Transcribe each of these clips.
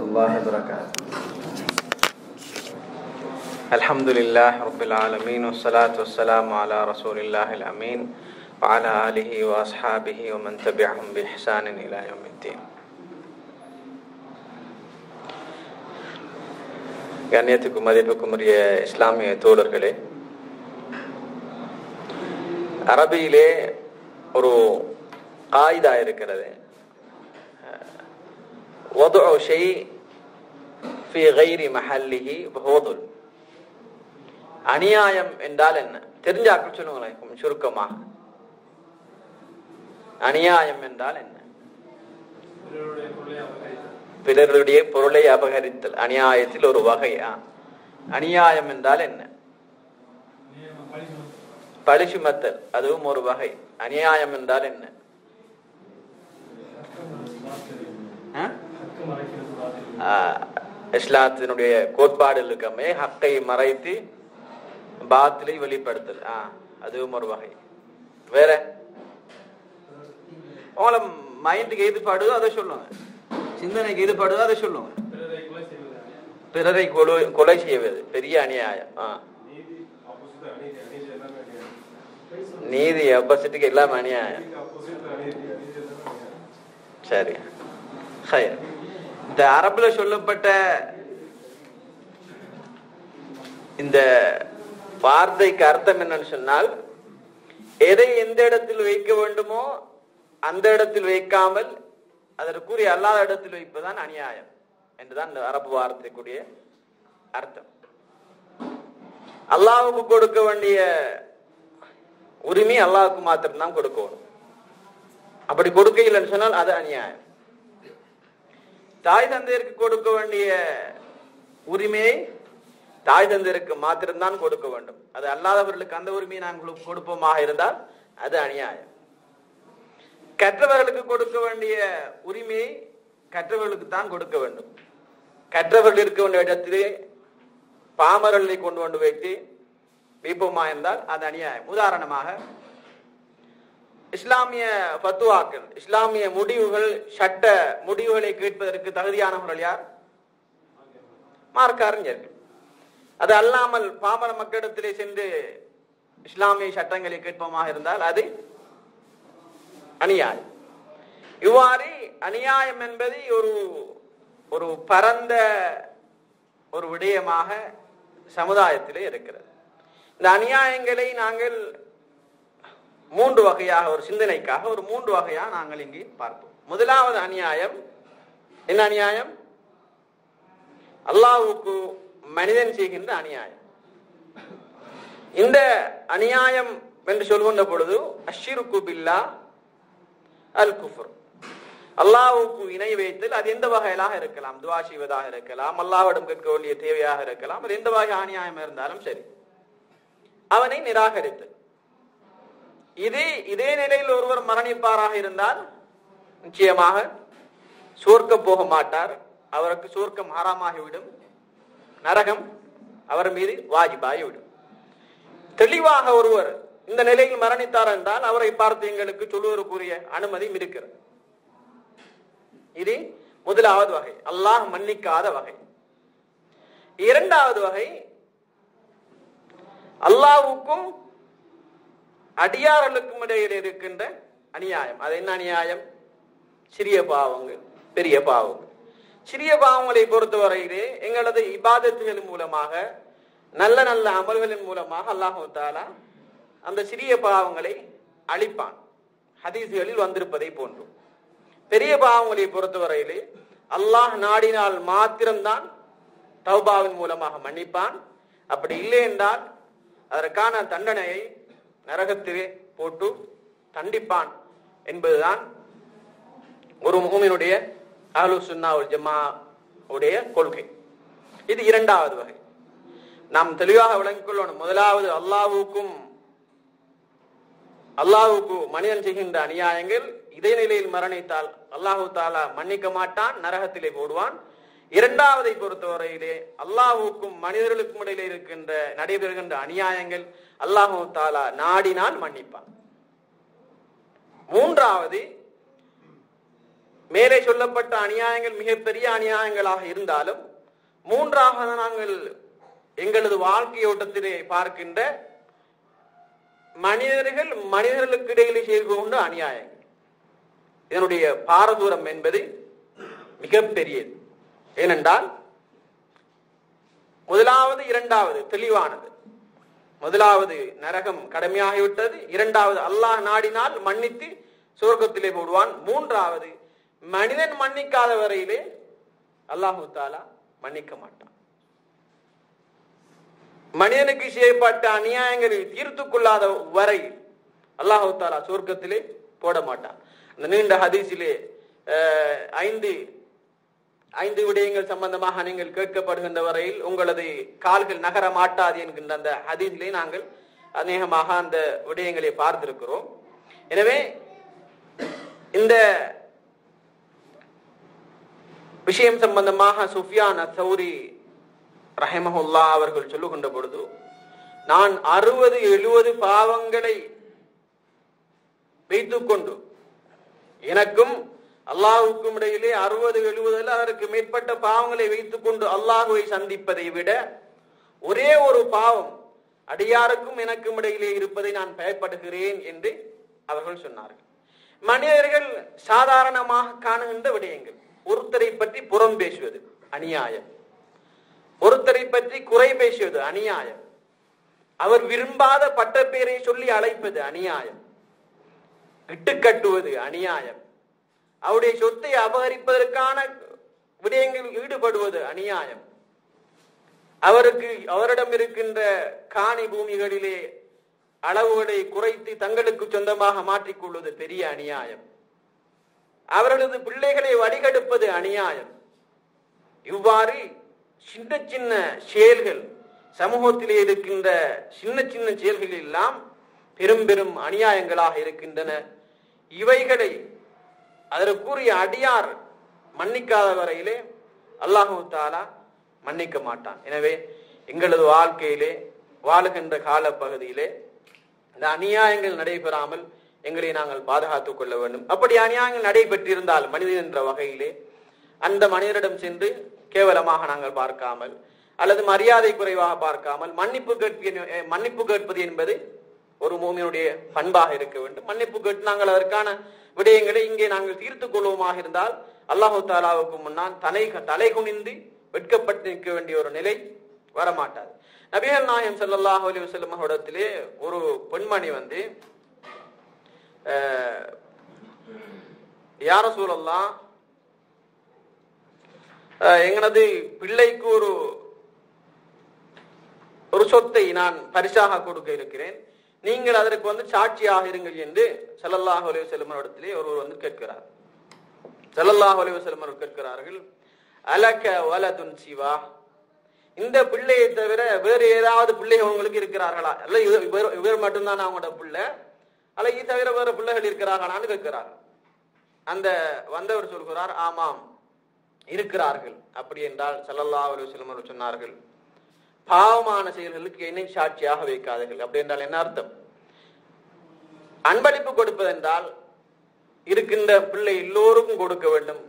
الله وبركاته الحمد لله رب العالمين والصلاة والسلام على رسول الله الأمين وعلى آله وأصحابه ومن تبعهم بإحسان إلى يوم الدين கண்ணியத்துக்கும் மதிப்புக்கும் உரிய இஸ்லாமிய தோழர்களே அரபியிலே ஒரு காயிதா இருக்கிறது وضع شيء في غير محله وهو ظلم அநியாயம் என்றால் என்ன தெரிஞ்சாக்கள் சொல்லுங்களேன் கொஞ்சம் சுருக்கமாக அநியாயம் என்றால் என்ன பிறருடைய பொருளை அபகரித்தல் அநியாயத்தில் ஒரு வகையா அநியாயம் என்றால் என்ன பழி சுமத்தல் அதுவும் ஒரு வகை அநியாயம் என்றால் என்ன இஸ்லாத்தினுடைய கோட்பாடு இருக்கமே ஹக்கை மறைத்து பாத்திலை வெளிப்படுத்தல். ஆ அதுவும் ஒரு வகை. வேற? உங்களை மைண்டுக்கு எது பாடுதோ அதை சொல்லுங்க சிந்தனைக்கு எது பாடுதோ அதை சொல்லுங்க பிறரை கொலை கொலை செய்வது பெரிய அநியாயம். ஆ. நீதி ஆப்போசிட்டுக்கு எல்லாம் அநியாயம். சரி. ஹயர் இந்த அரபுல சொல்லப்பட்ட இந்த வார்த்தைக்கு அர்த்தம் என்னன்னு சொன்னால் எதை எந்த இடத்தில் வைக்க வேண்டுமோ அந்த இடத்தில் வைக்காமல் அதற்குரிய அல்லாத இடத்தில் வைப்பதுதான் அநியாயம் என்றுதான் இந்த அரபு வார்த்தைக்குரிய அர்த்தம். அல்லாவுக்கு கொடுக்க வேண்டிய உரிமை அல்லாவுக்கு மாத்திரம்தான் கொடுக்கணும் அப்படி கொடுக்கலன்னு சொன்னால் அது அநியாயம். தாய் தந்தையருக்கு கொடுக்க வேண்டிய உரிமையை தாய் தந்தையருக்கு மாத்திரம்தான் கொடுக்க வேண்டும். அது அல்லாதவர்களுக்கு அந்த உரிமையை நாங்கள் கொடுப்போமாக இருந்தால் அது அநியாயம். கற்றவர்களுக்கு கொடுக்க வேண்டிய உரிமையை கற்றவர்களுக்கு தான் கொடுக்க வேண்டும். கற்றவர்கள் இருக்க வேண்டிய இடத்திலே பாமரர்களை கொண்டு கொண்டு வைத்து வைப்போமா என்றால் அது அநியாயம். உதாரணமாக இஸ்லாமிய பத்துவாக்கள் இஸ்லாமிய முடிவுகள் சட்ட முடிவுகளை கேட்பதற்கு தகுதியானவர்கள் யார்? மார்க்க அறிஞர்கள் அது அல்லாமல் பாமர மக்களிடத்திலே சென்று இஸ்லாமிய சட்டங்களை கேட்போமாக இருந்தால் அது அநியாயம். இவ்வாறு அநியாயம் என்பது ஒரு ஒரு பரந்த ஒரு விடயமாக சமுதாயத்திலே இருக்கிறது. இந்த அநியாயங்களை நாங்கள் மூன்று வகையாக ஒரு சிந்தனைக்காக ஒரு மூன்று வகையாக நாங்கள் இங்கே பார்ப்போம். முதலாவது அநியாயம். என்ன அநியாயம்? அல்லாவுக்கு மனிதன் செய்கின்ற அநியாயம். இந்த அநியாயம் என்று சொல்கின்ற பொழுது அஷிருக்கு பில்லா அல் குஃபர். அல்லாவுக்கு இணை வைத்தல் அது எந்த வகையிலாக இருக்கலாம்? துவா செய்வதாக இருக்கலாம் அல்லாவிடம் கேட்க வேண்டிய தேவையாக இருக்கலாம் அது எந்த வகை அநியாயம் இருந்தாலும் சரி. அவனை நிராகரித்தல். இதே இதே நிலையில் ஒருவர் மரணிப்பாராக இருந்தால் நிச்சயமாக சோர்க்கம் போக மாட்டார். அவருக்கு சோர்க்கம் ஆறாமாகிவிடும் நரகம் அவர் மீது வாஜிபாகிவிடும். தெளிவாக ஒருவர் இந்த நிலையில் மரணித்தார் என்றால் அவரை பார்த்து எங்களுக்கு சொல்லுவதற்குரிய அனுமதியும் இருக்கிறது. இது முதலாவது வகை. அல்லாஹ் மன்னிக்காத வகை. இரண்டாவது வகை அல்லாவுக்கும் அடியார்களுக்கும் இடையில் இருக்கின்ற அநியாயம். அது என்ன அநியாயம்? சிறிய பாவங்கள் பெரிய பாவங்கள். சிறிய பாவங்களை பொறுத்தவரையிலே எங்களது இபாதத்துகளின் மூலமாக நல்ல நல்ல அமல்களின் மூலமாக அல்லாஹு தாலா அந்த சிறிய பாவங்களை அழிப்பான். ஹதீசுகளில் வந்திருப்பதை போன்றும் பெரிய பாவங்களை பொறுத்தவரையிலே அல்லாஹ் நாடினால் மாத்திரம்தான் தௌபாவின் மூலமாக மன்னிப்பான். அப்படி இல்லை என்றால் அதற்கான தண்டனையை நரகத்திலே போட்டு தண்டிப்பான் என்பதுதான் ஒரு முகமினுடைய அஹ்லு சுன்னா ஜமா உடைய கொள்கை. இது இரண்டாவது வகை. நாம் தெளிவாக விளங்கிக் கொள்ளணும். முதலாவது அல்லாவுக்கும் அல்லாவுக்கு மனிதன் செய்கின்ற அநியாயங்கள் இதே நிலையில் மரணித்தால் அல்லாஹு தாலா மன்னிக்க மாட்டான் நரகத்திலே போடுவான். இரண்டாவதை பொறுத்தவரையிலே அல்லாஹுக்கும் மனிதர்களுக்கும் இடையிலே இருக்கின்ற நடைபெறுகின்ற அநியாயங்கள் அல்லாஹு தாலா நாடினால் மன்னிப்பான். மூன்றாவது மேலே சொல்லப்பட்ட அநியாயங்கள் மிகப்பெரிய அநியாயங்களாக இருந்தாலும் மூன்றாக நாங்கள் எங்களது வாழ்க்கை ஓட்டத்திலே பார்க்கின்ற மனிதர்கள் மனிதர்களுக்கு இடையிலே செய்து கொண்ட அநியாயங்கள். இதனுடைய பாரதூரம் என்பது மிகப்பெரியது. ஏனென்றால் முதலாவது இரண்டாவது தெளிவானது. முதலாவது நரகம் கடமையாகிவிட்டது இரண்டாவது அல்லாஹ் நாடினால் மன்னித்து சுவர்க்கத்திலே போடுவான் மூன்றாவது மனிதன் மன்னிக்காத வரையிலே அல்லாஹு தாலா மன்னிக்க மாட்டான். மனிதனுக்கு செய்யப்பட்ட அநியாயங்களை தீர்த்து கொள்ளாத வரை அல்லாஹு தாலா சுவர்க்கத்திலே போட மாட்டான். அந்த நீண்ட ஹதீஸிலே அஹ், ஐந்து ஐந்து விடயங்கள் சம்பந்தமாக நீங்கள் கேட்கப்படுகின்ற வரையில் உங்களது கால்கள் நகர மாட்டாது என்கின்ற அந்த ஹதீஸிலே நாங்கள் அநேகமாக அந்த விடயங்களை பார்த்திருக்கிறோம். எனவே இந்த விஷயம் சம்பந்தமாக சுஃபியான் சௌரி ரஹமஹுல்லா அவர்கள் சொல்லுகின்ற பொழுது நான் அறுபது எழுபது பாவங்களை வைத்துக்கொண்டு எனக்கும் அல்லாஹுக்கும் இடையிலே அறுபது எழுபது அதற்கு மேற்பட்ட பாவங்களை வைத்துக்கொண்டு அல்லாஹுவை சந்திப்பதை விட ஒரே ஒரு பாவம் அடியாருக்கும் எனக்கும் இடையிலே இருப்பதை நான் பயப்படுகிறேன் என்று அவர்கள் சொன்னார்கள். மனிதர்கள் சாதாரணமாக காணுகின்ற விடயங்கள். ஒருத்தரை பற்றி புறம் பேசுவது அநியாயம். ஒருத்தரை பற்றி குறை பேசுவது அநியாயம். அவர் விரும்பாத பட்டப்பேரை சொல்லி அழைப்பது அநியாயம். இட்டுக்கட்டுவது அநியாயம். அவருடைய சொத்தை அபகரிப்பதற்கான விடயங்களில் ஈடுபடுவது அநியாயம். அவருக்கு அவரிடம் இருக்கின்ற காணி பூமிகளிலே அளவுகளை குறைத்து தங்களுக்கு சொந்தமாக மாற்றிக்கொள்வது பெரிய அநியாயம். அவர்களது பிள்ளைகளை வடிகெடுப்பது அநியாயம். இவ்வாறு சின்ன சின்ன செயல்கள் சமூகத்திலே இருக்கின்ற சின்ன சின்ன செயல்கள் எல்லாம் பெரும் பெரும் அநியாயங்களாக இருக்கின்றன. இவைகளை அதற்குரிய அடியார் மன்னிக்காத வரையிலே அல்லாஹு தாலா மன்னிக்க மாட்டான். எனவே எங்களது வாழ்க்கையிலே வாழுகின்ற கால பகுதியிலே இந்த அநியாயங்கள் நடைபெறாமல் எங்களை நாங்கள் பாதுகாத்துக் கொள்ள வேண்டும். அப்படி அநியாயங்கள் நடைபெற்றிருந்தால் மனிதன் என்ற வகையிலே அந்த மனிதரிடம் சென்று கேவலமாக நாங்கள் பார்க்காமல் அல்லது மரியாதை குறைவாக பார்க்காமல் மன்னிப்பு கேட்பது மன்னிப்பு கேட்பது என்பது ஒரு மூமியினுடைய பண்பாக இருக்க வேண்டும். மன்னிப்பு கேட்டு நாங்கள் அதற்கான விடயங்களை இங்கே நாங்கள் தீர்த்து கொள்வோமாக இருந்தால் அல்லாஹு தாலாவுக்கு முன்னால் தலை தலை குனிந்து வெட்கப்பட்டு நிற்க வேண்டிய ஒரு நிலை வரமாட்டாது. நபிகள் நாயம் சல்லாஹ் அலி வசல்லம் அவரிடத்திலே ஒரு பெண்மணி வந்து யார சூழல்லாம் எங்களது பிள்ளைக்கு ஒரு ஒரு சொத்தை நான் பரிசாக கொடுக்க இருக்கிறேன். நீங்கள் அதற்கு வந்து சாட்சியாக இருங்கள் என்று செல்லல்லாஹ் அலைஹி செல்லுமரிடத்திலே ஒருவர் வந்து கேட்கிறார். ஸல்லல்லாஹு அலைஹி செல்லுமர் கேட்கிறார்கள் அலக வலதுன் சிவா? இந்த பிள்ளையை தவிர வேறு ஏதாவது பிள்ளைகள் உங்களுக்கு இருக்கிறார்களா? அல்ல இவர் இவர்- இவர் மட்டும்தான் அவங்களோட பிள்ளை? அல்ல இது தவிர வேற பிள்ளைகள் இருக்கிறார்களான்னு கேட்கிறார். அந்த வந்தவர் சொல்கிறார் ஆமாம் இருக்கிறார்கள். அப்படி என்றால் ஸல்லல்லாஹு அலைஹி சொன்னார்கள் பாவமான செயல்களுக்கு என்னை சாட்சியாக வைக்காதீர்கள். அப்படி என்றால் என்ன அர்த்தம்? அன்பளிப்பு கொடுப்பதென்றால் இருக்கின்ற பிள்ளை எல்லோருக்கும் கொடுக்க வேண்டும்.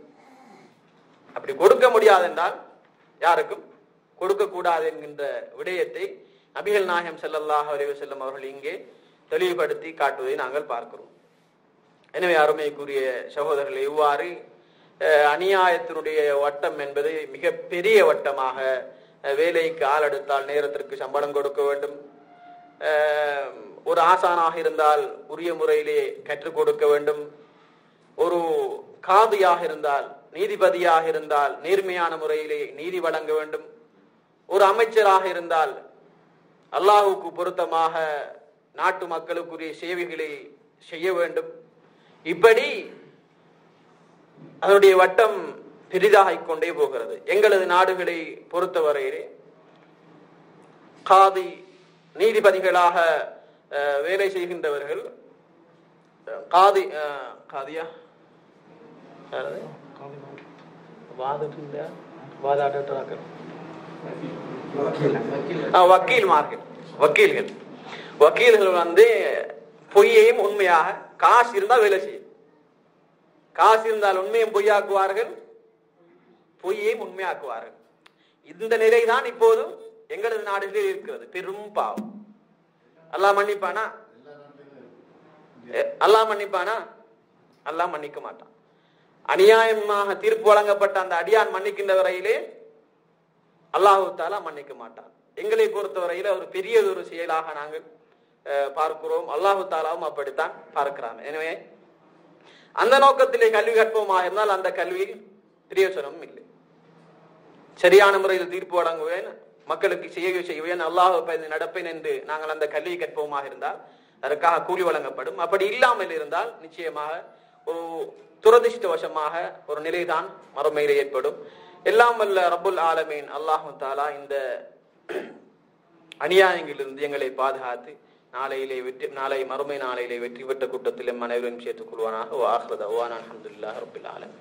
அப்படி கொடுக்க முடியாதென்றால் யாருக்கும் கொடுக்க கூடாது என்கின்ற விடயத்தை நபிகள் நாயகம் செல்லல்லாஹ் விரைவு செல்லும் அவர்கள் இங்கே தெளிவுபடுத்தி காட்டுவதை நாங்கள் பார்க்கிறோம். எனவே அருமைக்குரிய சகோதரர்கள் இவ்வாறு அஹ், அநியாயத்தினுடைய வட்டம் என்பது மிக பெரிய வட்டமாக வேலைக்கு ஆள் எடுத்தால் நேரத்திற்கு சம்பளம் கொடுக்க வேண்டும். ஒரு ஆசானாக இருந்தால் உரிய முறையிலே கற்றுக் கொடுக்க வேண்டும். ஒரு காதியாக இருந்தால் நீதிபதியாக இருந்தால் நேர்மையான முறையிலே நீதி வழங்க வேண்டும். ஒரு அமைச்சராக இருந்தால் அல்லாஹுக்கு பொருத்தமாக நாட்டு மக்களுக்குரிய சேவைகளை செய்ய வேண்டும். இப்படி அதனுடைய வட்டம் பெரிதாகிக் கொண்டே போகிறது. எங்களது நாடுகளை பொறுத்தவரையிலே காதி நீதிபதிகளாக வேலை செய்கின்றவர்கள் காதி காதியா? வக்கீல்மார்கள். வக்கீல்கள். வக்கீல்கள் வந்து பொய்யையும் உண்மையாக காசு இருந்தா வேலை செய்யும். காசு இருந்தால் உண்மையும் பொய்யாக்குவார்கள். பொய்யையும் உண்மையாக்குவார்கள். இந்த நிலைதான் இப்போதும் எங்களது நாடுகளில் இருக்கிறது. பெரும் பாவம். அல்லா மன்னிப்பானா? அல்லா மன்னிப்பானா? அல்லா மன்னிக்க மாட்டான். அநியாயமாக தீர்ப்பு வழங்கப்பட்ட அந்த அடியான் மன்னிக்கின்ற வரையிலே அல்லாஹு தாலா மன்னிக்க மாட்டான். எங்களை பொறுத்தவரையில ஒரு பெரியதொரு செயலாக நாங்கள் பார்க்கிறோம். அல்லாஹு தாலாவும் அப்படித்தான் பார்க்கிறாங்க எனவே அந்த நோக்கத்திலே கல்வி கற்போமாக இருந்தால் அந்த கல்வியில் பிரியோசனமும் இல்லை. சரியான முறையில் தீர்ப்பு வழங்குவேன் மக்களுக்கு செய்ய செய்வேன் அல்லாஹ் நடப்பேன் என்று நாங்கள் அந்த கல்வியை கற்போமாக இருந்தால் அதற்காக கூலி வழங்கப்படும். அப்படி இல்லாமல் இருந்தால் நிச்சயமாக ஒரு துரதிர்ஷ்டவசமாக ஒரு நிலைதான் மறுமையில் ஏற்படும். எல்லாம் வல்ல ரபுல் ஆலமீன். அல்லாஹு தாலா இந்த அநியாயங்களிலிருந்து எங்களை பாதுகாத்து நாளையிலே வெற்றி நாளை மறுமை நாளையிலே வெற்றி பெற்ற கூட்டத்தில் அனைவரும் சேர்த்துக் கொள்வானாக. வாஹ்ரத அஹமதுல்லா ரபுல் ஆலமீன்.